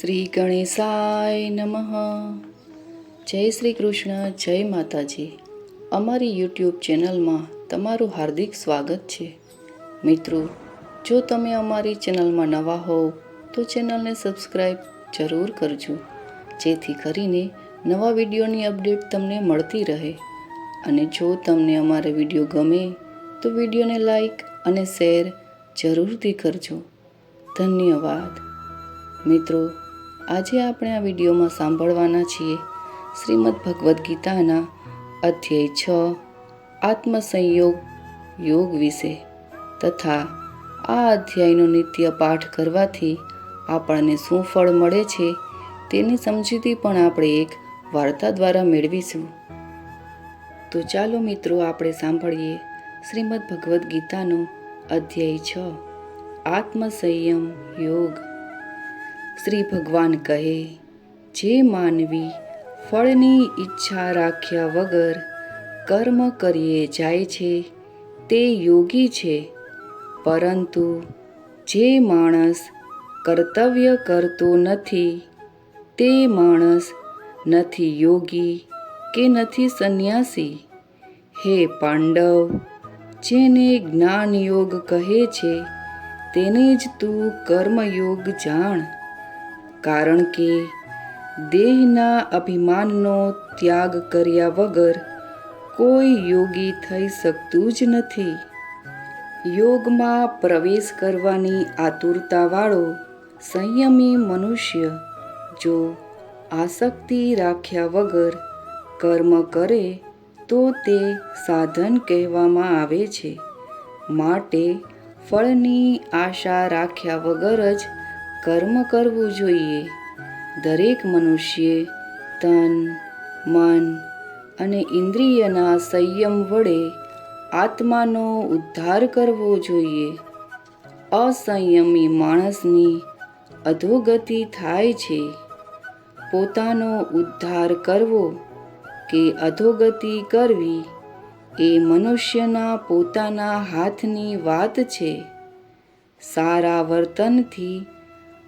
શ્રી ગણેશાય નમઃ. જય શ્રી કૃષ્ણ, જય માતાજી. અમારી યુટ્યુબ ચેનલમાં તમારું હાર્દિક સ્વાગત છે. મિત્રો, જો તમે અમારી ચેનલમાં નવા હોવ, તો ચેનલને સબસ્ક્રાઈબ જરૂર કરજો. જેથી કરીને નવા વિડીયોની અપડેટ તમને મળતી રહે. અને જો તમને અમારે વીડિયો ગમે, તો વિડીયોને લાઈક અને શેર જરૂરથી કરજો. ધન્યવાદ. મિત્રો આજે આપણે આ વિડીયોમાં સાંભળવાના છીએ શ્રીમદ ભગવદ્ ગીતાના અધ્યાય છ, આત્મસંયોગ યોગ વિશે તથા આ અધ્યાયનો નિત્ય પાઠ કરવાથી આપણને શું ફળ મળે છે તેની સમજૂતી પણ આપણે એક વાર્તા દ્વારા મેળવીશું. તો ચાલો મિત્રો, આપણે સાંભળીએ શ્રીમદ ભગવદ્ ગીતાનો અધ્યાય છ, આત્મસંયમ યોગ. શ્રી ભગવાન કહે, જે માનવી ફળની ઈચ્છા રાખ્યા વગર કર્મ કરીએ જાય છે, તે યોગી છે. પરંતુ જે માણસ કર્તવ્ય કરતો નથી, તે માણસ નથી યોગી કે નથી સંન્યાસી. હે પાંડવ, જેને જ્ઞાન યોગ કહે છે, તેને જ તું કર્મયોગ જાણ. કારણ કે દેહના અભિમાનનો ત્યાગ કર્યા વગર કોઈ યોગી થઈ શકતું જ નથી. યોગમાં પ્રવેશ કરવાની આતુરતાવાળો સંયમી મનુષ્ય જો આસક્તિ રાખ્યા વગર કર્મ કરે તો તે સાધન કહેવામાં આવે છે. માટે ફળની આશા રાખ્યા વગર જ કર્મ કરવું જોઈએ. દરેક મનુષ્યે તન, મન અને ઇન્દ્રિયના સંયમ વડે આત્માનો ઉદ્ધાર કરવો જોઈએ. અસંયમી માણસની અધોગતિ થાય છે. પોતાનો ઉદ્ધાર કરવો કે અધોગતિ કરવી એ મનુષ્યના પોતાના હાથની વાત છે. સારા વર્તનથી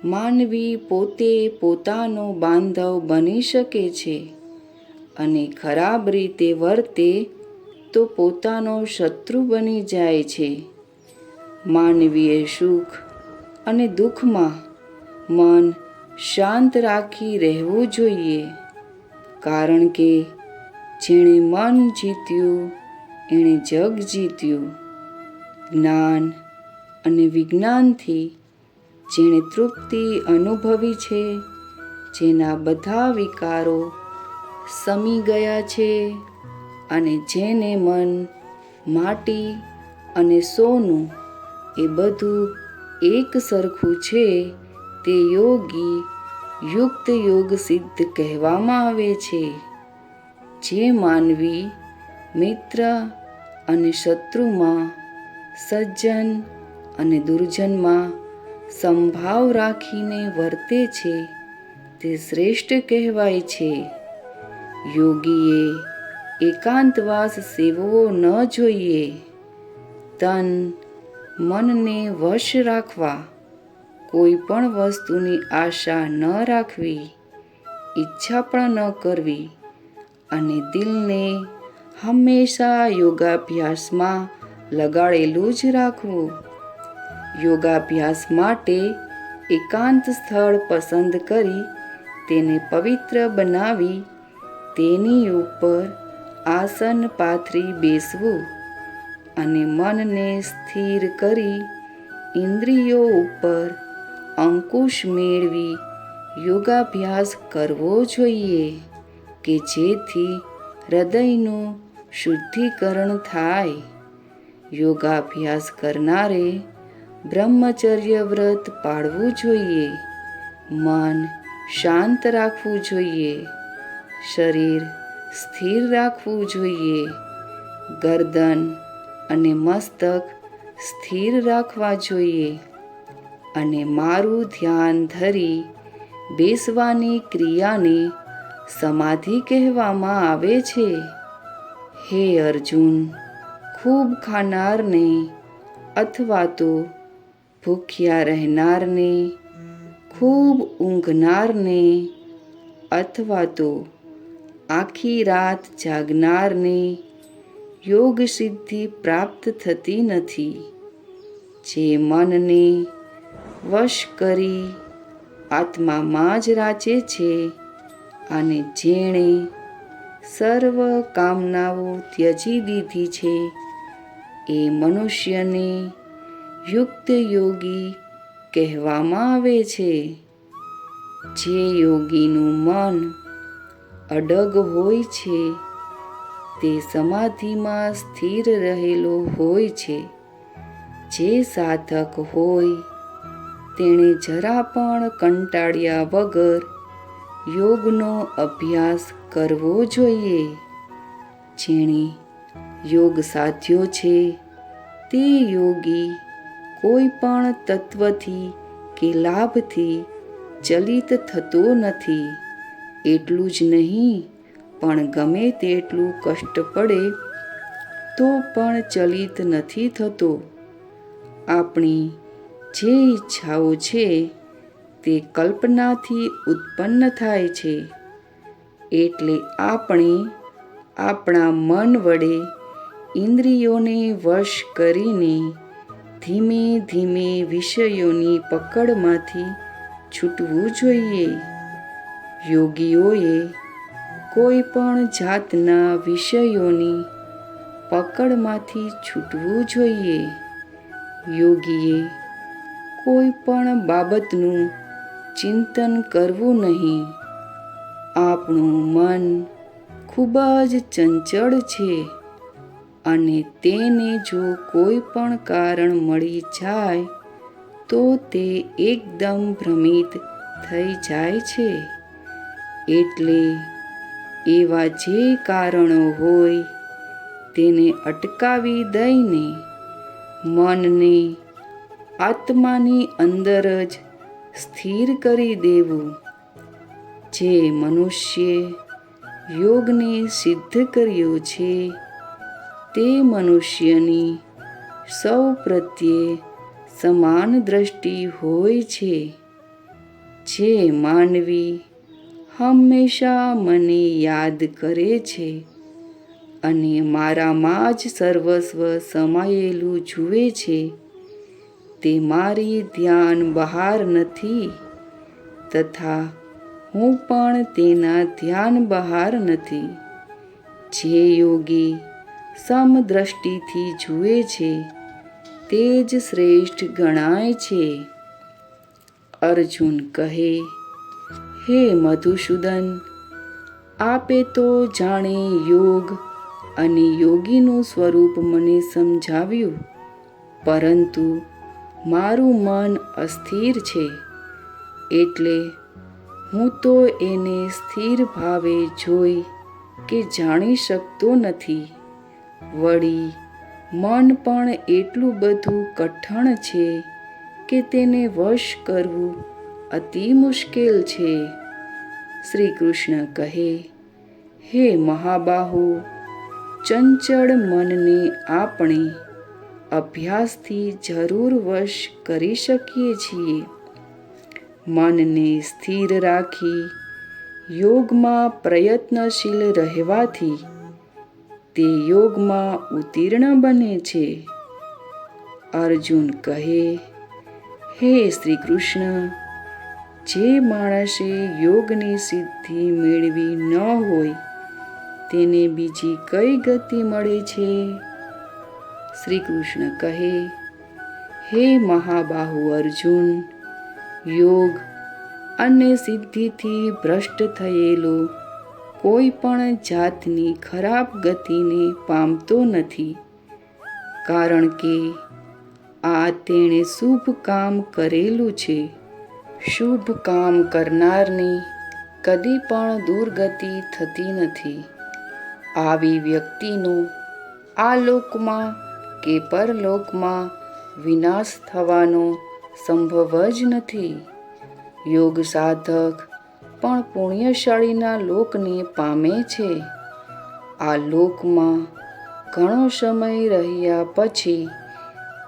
માનવી પોતે પોતાનો બાંધવ બની શકે છે અને ખરાબ રીતે વર્તે તો પોતાનો શત્રુ બની જાય છે. માનવીએ સુખ અને દુઃખમાં મન શાંત રાખી રહેવું જોઈએ. કારણ કે જેણે મન જીત્યું, એણે જગ જીત્યું. જ્ઞાન અને વિજ્ઞાનથી જેણે તૃપ્તિ અનુભવી છે, જેના બધા વિકારો સમી ગયા છે અને જેને મન, માટી અને સોનું એ બધું એક સરખું છે, તે યોગી યુક્ત યોગ સિદ્ધ કહેવામાં આવે છે, જે માનવી, મિત્ર અને શત્રુમાં, સજ્જન અને દુર્જનમાં સંભાવ રાખીને વર્તે છે, તે શ્રેષ્ઠ કહેવાય છે. યોગીએ એકાંતવાસ સેવવો ન જોઈએ. તન, મનને વશ રાખવા. કોઈ પણ વસ્તુની આશા ન રાખવી. ઈચ્છા પણ ન કરવી. અને દિલને હંમેશા યોગાભ્યાસમાં લગાડેલું જ રાખવું. યોગાભ્યાસ માટે એકાંત સ્થળ પસંદ કરી તેને પવિત્ર બનાવી તેની ઉપર આસન પાથરી બેસવું અને મનને સ્થિર કરી ઇન્દ્રિયો ઉપર અંકુશ મેળવી યોગાભ્યાસ કરવો જોઈએ કે જેથી હૃદયનું શુદ્ધિકરણ થાય. યોગાભ્યાસ કરનારે બ્રહ્મચર્ય વ્રત પાળવું જોઈએ. મન શાંત રાખવું જોઈએ. શરીર સ્થિર રાખવું જોઈએ. ગરદન અને મસ્તક સ્થિર રાખવા જોઈએ. અને મારું ધ્યાન ધરી બેસવાની ક્રિયાને સમાધિ કહેવામાં આવે છે. હે અર્જુન, ખૂબ ખાનારને અથવા તો ભૂખ્યા રહેનારને, ખૂબ ઊંઘનારને અથવા તો આખી રાત જાગનારને યોગ સિદ્ધિ પ્રાપ્ત થતી નથી. જે મનને વશ કરી આત્મામાં જ રાચે છે અને જેણે સર્વ કામનાઓ ત્યજી દીધી છે, એ મનુષ્યને યુક્ત યોગી કહેવામાં આવે છે. જે યોગીનું મન અડગ હોય છે, તે સમાધિમાં સ્થિર રહેલો હોય છે. જે સાધક હોય, તેણે જરા પણ કંટાળ્યા વગર યોગનો અભ્યાસ કરવો જોઈએ. જેણે યોગ સાધ્યો છે, તે યોગી કોઈ પણ તત્વથી કે લાભથી ચલિત થતો નથી. એટલું જ નહીં, પણ ગમે તેટલું કષ્ટ પડે, તો પણ ચલિત નથી થતો. આપણી જે ઈચ્છાઓ છે, તે કલ્પનાથી ઉત્પન્ન થાય છે. એટલે આપણે આપણા મન વડે ઇન્દ્રિયોને વશ કરીને ધીમે ધીમે વિષયોની પકડમાંથી છૂટવું જોઈએ. યોગીઓએ કોઈ પણ જાતના વિષયોની પકડમાંથી છૂટવું જોઈએ. યોગીએ કોઈ પણ બાબતનું ચિંતન કરવું નહીં. આપણું મન ખૂબ જ ચંચળ છે. અને તેને જો કોઈ પણ કારણ મળી જાય, તો તે એકદમ ભ્રમિત થઈ જાય છે. એટલે એવા જે કારણો હોય, તેને અટકાવી દઈને મનને આત્માની અંદર જ સ્થિર કરી દેવું, જે મનુષ્ય યોગને સિદ્ધ કર્યો છે. તે મનુષ્યની સૌ પ્રત્યે સમાન દ્રષ્ટિ હોય છે. જે માનવી હંમેશા મને યાદ કરે છે અને મારામાં જ સર્વસ્વ સમાયેલું જુએ છે. તે મારી ધ્યાન બહાર નથી તથા હું પણ તેના ધ્યાન બહાર નથી. જે યોગી સમદ્રષ્ટિથી જુએ છે, તે જ શ્રેષ્ઠ ગણાય છે. અર્જુન કહે, હે મધુસૂદન, આપે તો જાણે યોગ અને યોગીનું સ્વરૂપ મને સમજાવ્યું, પરંતુ મારું મન અસ્થિર છે, એટલે હું તો એને સ્થિર ભાવે જોઈ કે જાણી શકતો નથી. વળી મન પણ એટલું બધું કઠણ છે કે તેને વશ કરવું અતિ મુશ્કેલ છે. શ્રી કૃષ્ણ કહે, હે મહાબાહુ, ચંચળ મનને આપણે અભ્યાસથી જરૂર વશ કરી શકીએ છીએ. મનને સ્થિર રાખી યોગમાં પ્રયત્નશીલ રહેવાથી તે યોગમાં ઉત્તીર્ણ બને છે. અર્જુન કહે, હે શ્રી કૃષ્ણ જે માણસે યોગની સિદ્ધિ મેળવી ન હોય, તેને બીજી કઈ ગતિ મળે છે? શ્રી કૃષ્ણ કહે, હે મહાબાહુ અર્જુન, યોગ અને સિદ્ધિથી ભ્રષ્ટ થયેલો કોઈ પણ જાતની ખરાબ ગતિને પામતો નથી. કારણ કે આ તેણે શુભ કામ કરેલું છે. શુભ કામ કરનારની કદી પણ દુર્ગતિ થતી નથી. આવી વ્યક્તિનો આ લોકમાં કે પરલોકમાં વિનાશ થવાનો સંભવ જ નથી. યોગ સાધક પણ પુણ્યશાળીના લોકને પામે છે. આ લોકમાં ઘણો સમય રહ્યા પછી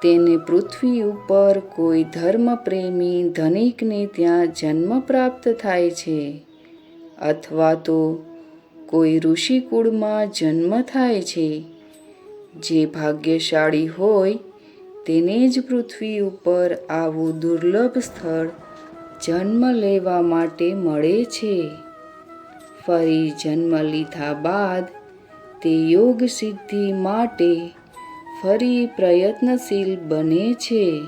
તેને પૃથ્વી ઉપર કોઈ ધર્મપ્રેમી ધનિકને ત્યાં જન્મ પ્રાપ્ત થાય છે અથવા તો કોઈ ઋષિકુળમાં જન્મ થાય છે. જે ભાગ્યશાળી હોય તેને જ પૃથ્વી ઉપર આવું દુર્લભ સ્થળ જન્મ લેવા માટે મળે છે. ફરી જન્મ લીધા બાદ તે યોગ સિદ્ધિ માટે ફરી પ્રયત્નશીલ બને છે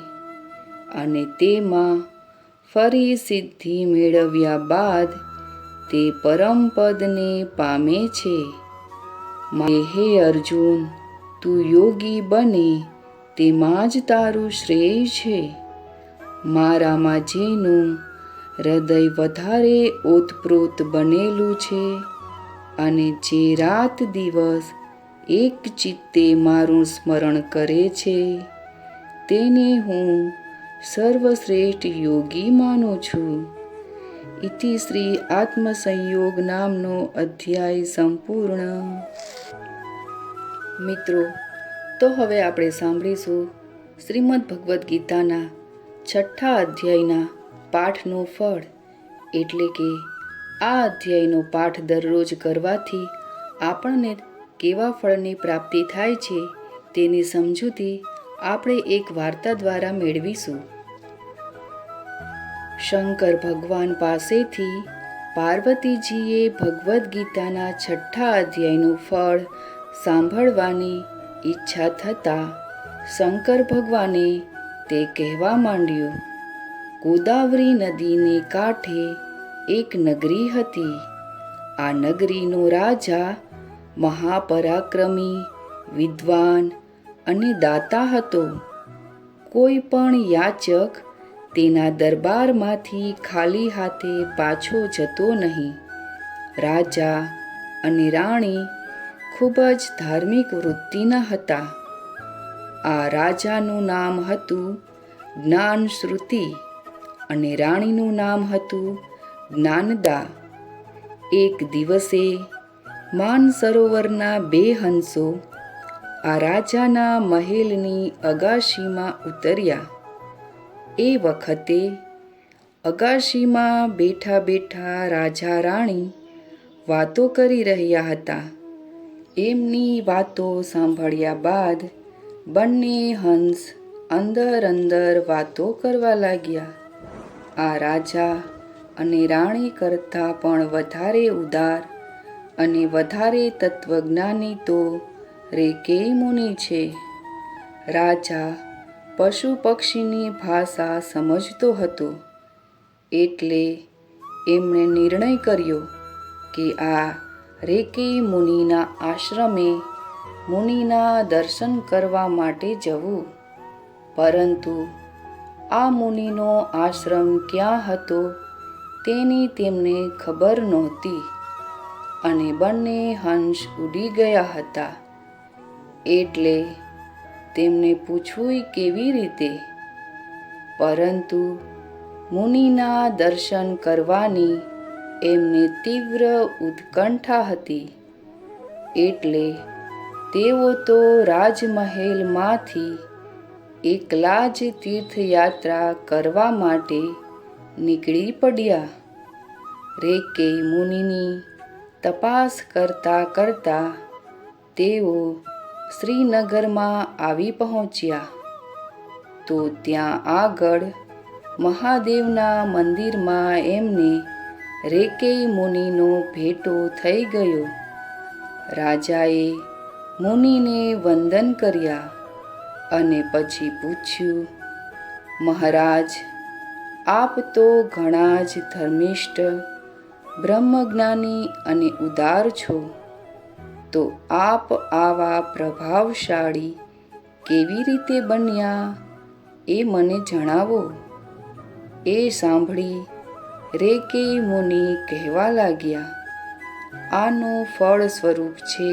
અને તેમાં ફરી સિદ્ધિ મેળવ્યા બાદ તે પરમપદને પામે છે. હે અર્જુન, તું યોગી બને, તેમાં જ તારું શ્રેય છે. મારામાં જેનું હૃદય વધારે ઓતપ્રોત બનેલું છે અને જે રાત દિવસ એક ચિત્તે મારું સ્મરણ કરે છે, તેને હું સર્વશ્રેષ્ઠ યોગી માનું છું. ઇતિ શ્રી આત્મસંયોગ નામનો અધ્યાય સંપૂર્ણ. મિત્રો, તો હવે આપણે સાંભળીશું શ્રીમદ ભગવદ્ ગીતાના છઠ્ઠા અધ્યાયના પાઠનું ફળ એટલે કે આ અધ્યાયનો પાઠ દરરોજ કરવાથી આપણને કેવા ફળની પ્રાપ્તિ થાય છે તેની સમજૂતી આપણે એક વાર્તા દ્વારા મેળવીશું. શંકર ભગવાન પાસેથી પાર્વતીજીએ ભગવદ્ ગીતાના છઠ્ઠા અધ્યાયનું ફળ સાંભળવાની ઈચ્છા થતાં શંકર ભગવાને તે કહેવા માંડ્યું, ગોદાવરી નદીને કાંઠે એક નગરી હતી. આ નગરીનો રાજા મહાપરાક્રમી, વિદ્વાન અને દાતા હતો. કોઈ પણ યાચક તેના દરબારમાંથી ખાલી હાથે પાછો જતો નહીં. રાજા અને રાણી ખૂબ જ ધાર્મિક વૃત્તિના હતા. આ રાજાનું નામ હતું જ્ઞાન શ્રુતિ અને રાણીનું નામ હતું જ્ઞાનદા. એક દિવસે માન સરોવરના બે હંસો આ રાજાના મહેલની અગાશીમાં ઉતર્યા. એ વખતે અગાશીમાં બેઠા બેઠા રાજા રાણી વાતો કરી રહ્યા હતા. એમની વાતો સાંભળ્યા બાદ બંને હંસ અંદર અંદર વાતો કરવા લાગ્યા. આ રાજા અને રાણી કરતાં પણ વધારે ઉદાર અને વધારે તત્વજ્ઞાની તો રેકે મુનિ છે. રાજા પશુ પક્ષીની ભાષા સમજતો હતો એટલે એમણે નિર્ણય કર્યો કે આ રેકે મુનિના આશ્રમે મુનિના દર્શન કરવા માટે જવું. પરંતુ આ મુનિનો આશ્રમ ક્યાં હતો તેની તેમને ખબર નહોતી અને બંને હંસ ઉડી ગયા હતા. એટલે તેમને પૂછવું કેવી રીતે? પરંતુ મુનિના દર્શન કરવાની એમને તીવ્ર ઉત્કંઠા હતી. એટલે તેઓ તો રાજમહેલમાંથી એકલા જ તીર્થયાત્રા કરવા માટે નીકળી પડ્યા. રેકે મુનિની તપાસ કરતા કરતા તેઓ શ્રીનગરમાં આવી પહોંચ્યા. તો ત્યાં આગળ મહાદેવના મંદિરમાં એમને રેકેય મુનિનો ભેટો થઈ ગયો. રાજાએ મુનિને વંદન કર્યા અને પછી પૂછ્યું, મહારાજ, આપ તો ઘણા જ ધર્મિષ્ઠ, બ્રહ્મજ્ઞાની અને ઉદાર છો. તો આપ આવા પ્રભાવશાળી કેવી રીતે બન્યા એ મને જણાવો. એ સાંભળી રેકે મુનિ કહેવા લાગ્યા, આનું ફળ સ્વરૂપ છે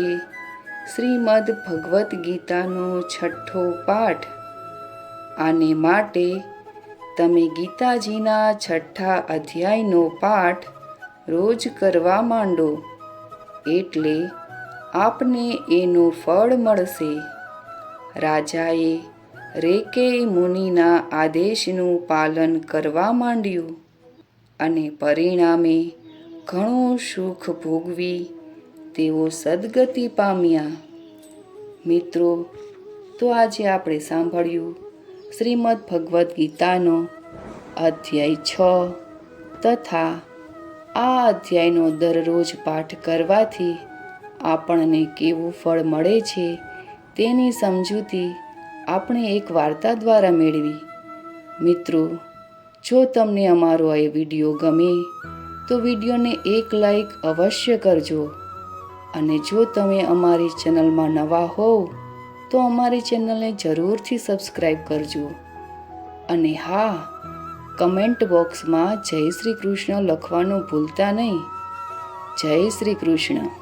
શ્રીમદ ભગવદ્ ગીતાનો છઠ્ઠો પાઠ. આને માટે તમે ગીતાજીના છઠ્ઠા અધ્યાયનો પાઠ રોજ કરવા માંડો, એટલે આપને એનું ફળ મળશે. રાજાએ રેકે મુનિના આદેશનું પાલન કરવા માંડ્યું અને પરિણામે ઘણું સુખ ભોગવી તેઓ સદગતિ પામ્યા. મિત્રો, તો આજે આપણે સાંભળ્યું શ્રીમદ ભગવદ્ ગીતાનો અધ્યાય છ તથા આ અધ્યાયનો દરરોજ પાઠ કરવાથી આપણને કેવું ફળ મળે છે તેની સમજૂતી આપણે એક વાર્તા દ્વારા મેળવી. મિત્રો, જો તમને અમારો આ વીડિયો ગમે, તો વિડીયોને એક લાઈક અવશ્ય કરજો. અને જો તમે અમારી ચેનલમાં નવા હોવ, તો અમારી ચેનલને જરૂરથી સબસ્ક્રાઈબ કરજો. અને હા, કમેન્ટ બોક્સમાં જય શ્રી કૃષ્ણ લખવાનું ભૂલતા નહીં. જય શ્રી કૃષ્ણ.